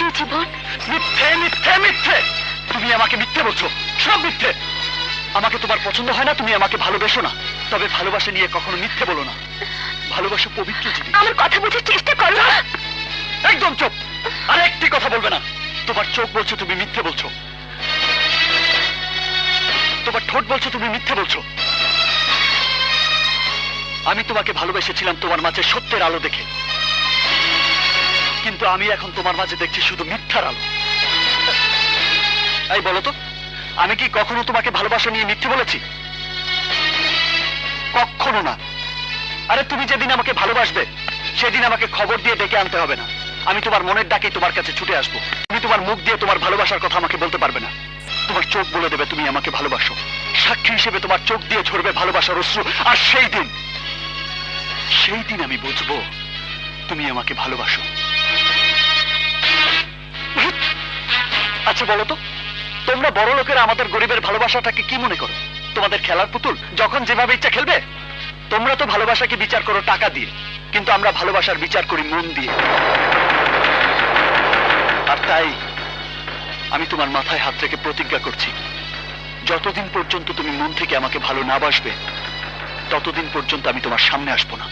You জীবন মিথ্যে মিথ্যে মিথ্যে! তুমি আমাকে মিথ্যে বলছো সব মিথ্যে! আমাকে তোমার পছন্দ হয় না তুমি আমাকে ভালোবেসো না। তবে ভালোবাসা নিয়ে কখনো মিথ্যে বলো না। ভালোবাসা পবিত্র জিনিস। আমার কথা বোঝার চেষ্টা করো একদম চুপ! আর একটি কথা বলবে না। তোমার চোখ বলছো তুমি মিথ্যে বলছো। তোমার ঠোঁট বলছো তুমি মিথ্যে বলছো। আমি তোমাকে ভালোবেসেছিলাম তোমার মাঝে সত্যের আলো দেখে। কিন্তু আমি এখন তোমার মাঝে দেখছি শুধু মিথ্যার আলো। এই বলো তো, আমি কি কখনো তোমাকে ভালোবাসা নিয়ে মিথ্যে বলেছি? কখনো না। আরে তুমি যেদিন আমাকে ভালোবাসবে, সেদিন আমাকে খবর দিয়ে ডেকে আনতে হবে না। আমি তোমার মনের ডাকেই তোমার কাছে ছুটে আসব। তুমি তোমার মুখ দিয়ে তোমার ভালোবাসার কথা আমাকে বলতে পারবে না। তোমার চোখ বলে দেবে তুমি আমাকে ভালোবাসো। সাক্ষী হিসেবে তোমার চোখ দিয়ে ঝরবে ভালোবাসার অশ্রু। আর সেই দিন সেই দিন আমি বুঝব তুমি আমাকে ভালোবাসো। আচ্ছা বলো তো? তোমরা বড় লোকেরা আমাদের গরিবের ভালোবাসাটাকে কি মনে করো? তোমাদের খেলার পুতুল যখন যেভাবে ইচ্ছা খেলবে? তোমরা তো ভালোবাসাকে বিচার করো টাকা দিয়ে, কিন্তু আমরা ভালোবাসার বিচার করি মন দিয়ে। আর তাই আমি তোমার মাথায় হাত রেখে প্রতিজ্ঞা করছি, যতদিন পর্যন্ত তুমি মন থেকে আমাকে ভালো না বাসবে, ততদিন পর্যন্ত আমি তোমার সামনে আসব না।